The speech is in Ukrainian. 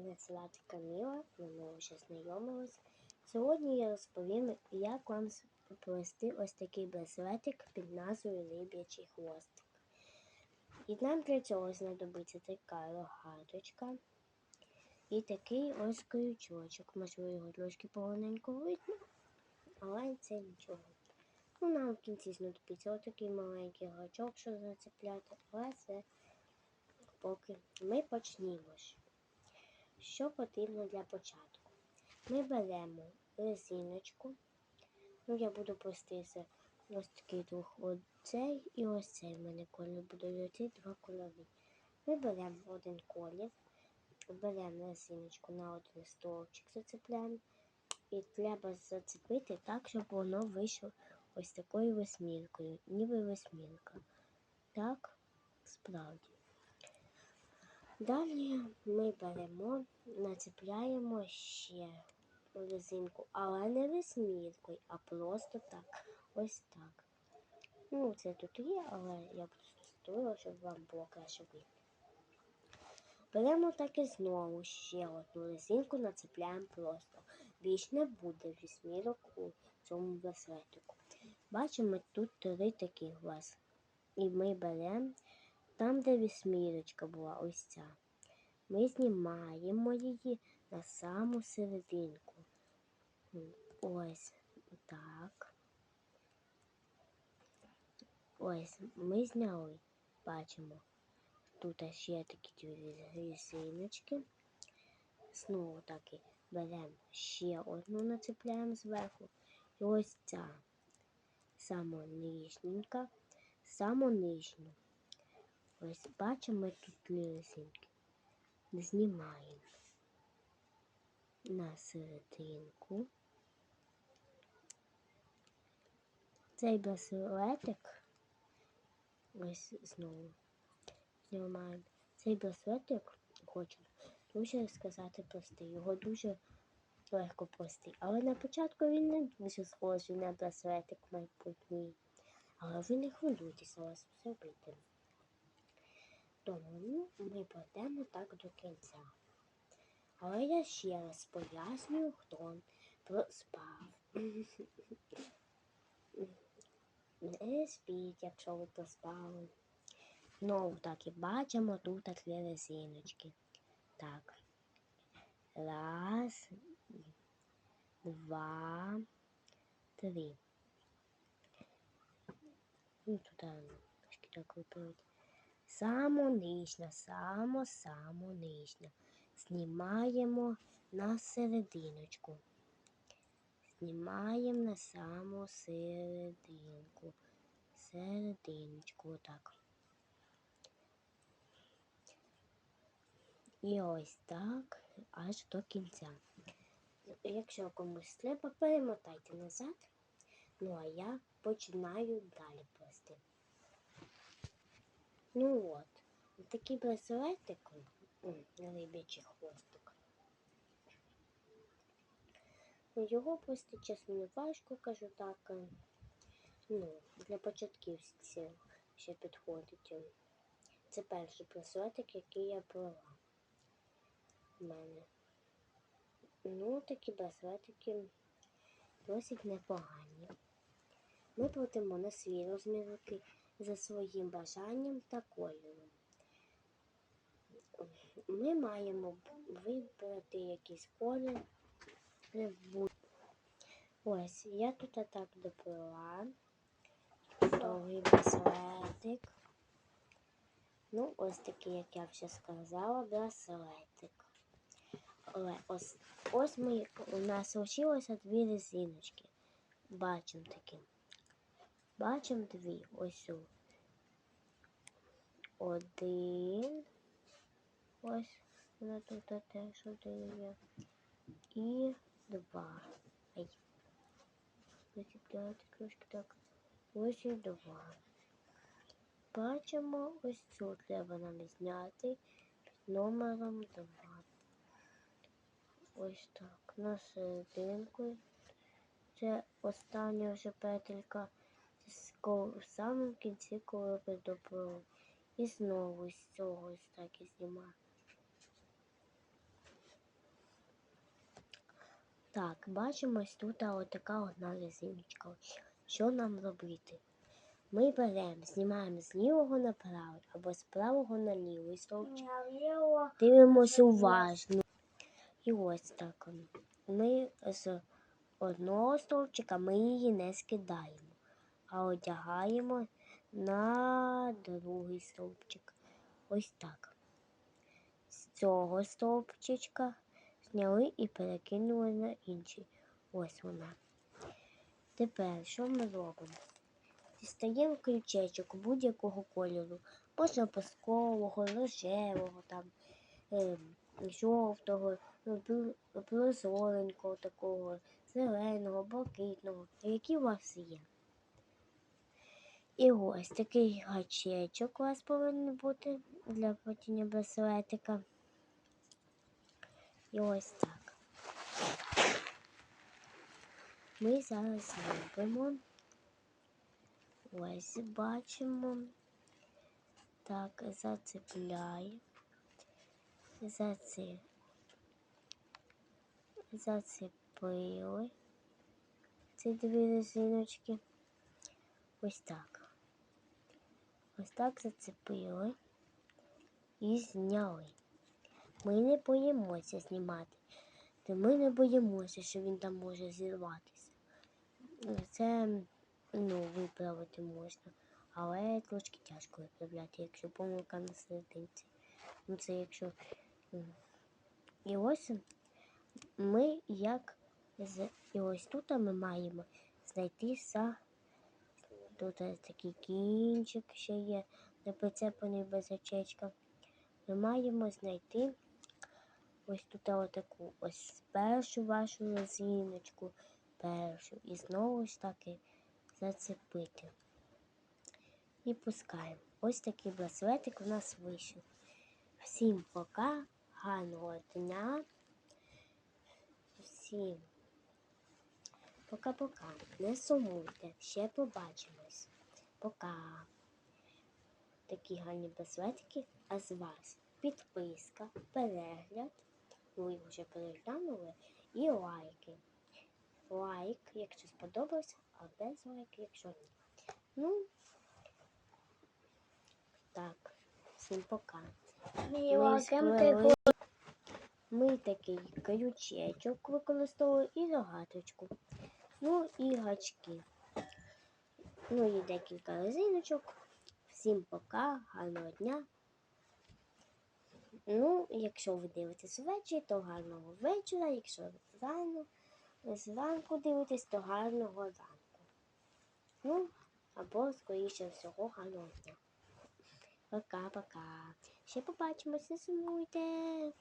Мене звати Каміла, ми вже знайомились. Сьогодні я розповім, як вам сплести ось такий браслетик під назвою Риб'ячий хвостик. І нам для цього знадобиться така рогаточка і такий ось крючочок. Можливо, його трошки поганенько видно, але це нічого. Ну, нам в кінці знадобиться отакий маленький гачок, щоб зацепляти, але це поки ми почнімо. Що потрібно для початку? Ми беремо резиночку. Ну, я буду плестися ось такий двох оцей і ось цей в мене колір буде оці два кольори. Ми беремо один колір, беремо резиночку на один стовпчик, зацепляємо. І треба зацепити так, щоб воно вийшло ось такою восьміркою, ніби восьмірка. Так, справді. Далі ми беремо, нацепляємо ще резинку, але не восьміркою, а просто так. Ось так. Ну, це тут є, але я просто створила, щоб вам було краще видно. Беремо так і знову ще одну резинку, нацепляємо просто. Більш не буде вісьмірок у цьому браслетику. Бачимо тут три таких вас. І ми беремо там, де вісьмірочка була, ось ця. Ми знімаємо її на саму серединку. Ось так. Ось ми зняли, бачимо. Тут ще такі дві різиночки. Знову таки беремо ще одну, нацепляємо зверху. І ось ця сама нижненька, саму нижню. Ось бачимо тут дві. Знімаємо на серединку. Цей браслетик, ось знову знімаємо. Цей браслетик хочу дуже сказати простий. Його дуже легко простий. Але на початку він не дуже схожий на браслетик майбутній. Але ви не хвилюйтеся, у вас все вийде. Тому ми пройдемо так до кінця. Але я ще раз пояснюю, хто проспав. Не спіть, якщо ви проспали. Знову так і бачимо тут три резиночки. Так. Раз, два, три. І тут трошки так виправити. Саму нижню, саму саму нижню. Знімаємо на серединочку. Знімаємо на саму серединку. Серединочку, отак. І ось так аж до кінця. Якщо комусь треба, перемотайте назад. Ну а я починаю далі плести. Ну от, такий браслетик, рибячий хвостик. Ну, Його плести, чесно, не важко, кажу так. Ну, для початківців ще підходить. Це перший браслетик, який я плела в мене. Ну, такі браслетики досить непогані. Ми платимо на свій розмір руки за своїм бажанням та кольором. Ми маємо вибрати якийсь колір. Ось, я тут так доплила. Довгий браслетик. Ну, ось такий, як я вже сказала, браслетик. Але ось ось ми, у нас залишилося дві резиночки. Бачимо такі. Бачимо дві. Ось. Один. Ось вона тут теж один є. І два. Ай. Висіпляти трошки так. Ось і два. Бачимо, ось цю треба нам зняти під номером 2. Ось так. На серединку. Це остання вже петелька. В самому кінці, коли ви доплили. І знову з цього ось так і знімаю. Так, бачимо ось тут от така одна резиночка. Що нам робити? Ми беремо, знімаємо з лівого на правий або з правого на лівий стовпчик. Дивимося уважно. І ось так. Ми з одного стовпчика ми її не скидаємо, а одягаємо на другий стовпчик. Ось так. З цього стовпчика зняли і перекинули на інший. Ось вона. Тепер що ми робимо? Дістаємо крючечок будь-якого кольору. Можна паскового, рожевого, там, е, жовтого, прозоренького такого, зеленого, блакитного, які у вас є. І ось такий гачечок у вас повинен бути для плетіння браслетика. І ось так. Ми зараз робимо. Ось бачимо. Так, зацепляємо. Заці... Зацепили. Ці дві резиночки. Ось так. Ось так зацепили і зняли. Ми не боїмося знімати. Та ми не боїмося, що він там може зірватися. Це ну, виправити можна. Але трошки тяжко виправляти, якщо помилка на серединці. Ну, це якщо. І ось ми як. І ось тут ми маємо знайти са. Тут такий кінчик ще є, не прицеплений без очечка. Ми маємо знайти ось тут отаку ось першу вашу резиночку, першу. І знову ж таки зацепити. І пускаємо. Ось такий браслетик у нас вийшов. Всім пока, гарного дня. Всім пока-пока. Не сумуйте. Ще побачимось. Пока. Такі гарні браслетики. А з вас підписка, перегляд. Ви вже переглянули. І лайки. Лайк, якщо сподобався, а без лайк, якщо ні. Ну, так, всім пока. Ми такий крючечок використовували і рогаточку. Ну і гачки. Ну і декілька резиночок. Всім пока, гарного дня. Ну, якщо ви дивитесь ввечері, то гарного вечора. Якщо рано, зранку дивитесь, то гарного ранку. Ну, або, скоріше всього, гарного дня. Пока-пока. Ще побачимось, не сумуйте.